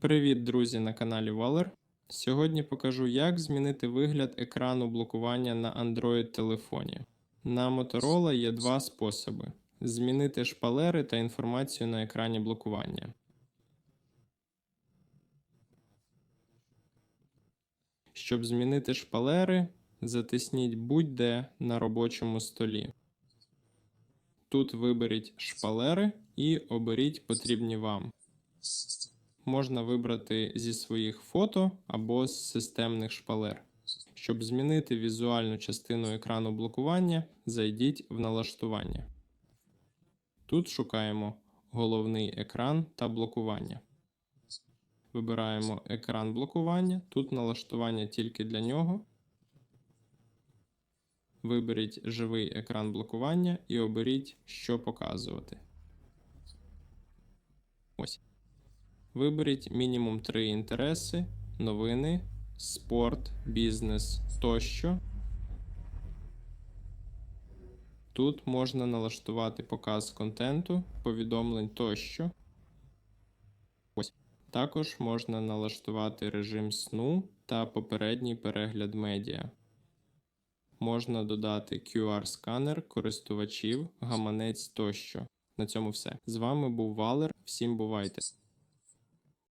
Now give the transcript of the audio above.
Привіт, друзі, на каналі Waller. Сьогодні покажу, як змінити вигляд екрану блокування на Android телефоні. На Motorola є два способи: змінити шпалери та інформацію на екрані блокування. Щоб змінити шпалери, затисніть будь-де на робочому столі. Тут виберіть шпалери і оберіть потрібні вам. Можна вибрати зі своїх фото або з системних шпалер. Щоб змінити візуальну частину екрану блокування, зайдіть в налаштування. Тут шукаємо головний екран та блокування. Вибираємо екран блокування. Тут налаштування тільки для нього. Виберіть живий екран блокування і оберіть, що показувати. Ось. Виберіть мінімум три інтереси: новини, спорт, бізнес тощо. Тут можна налаштувати показ контенту, повідомлень тощо. Також можна налаштувати режим сну та попередній перегляд медіа. Можна додати QR-сканер користувачів, гаманець тощо. На цьому все. З вами був Валер. Всім бувайте!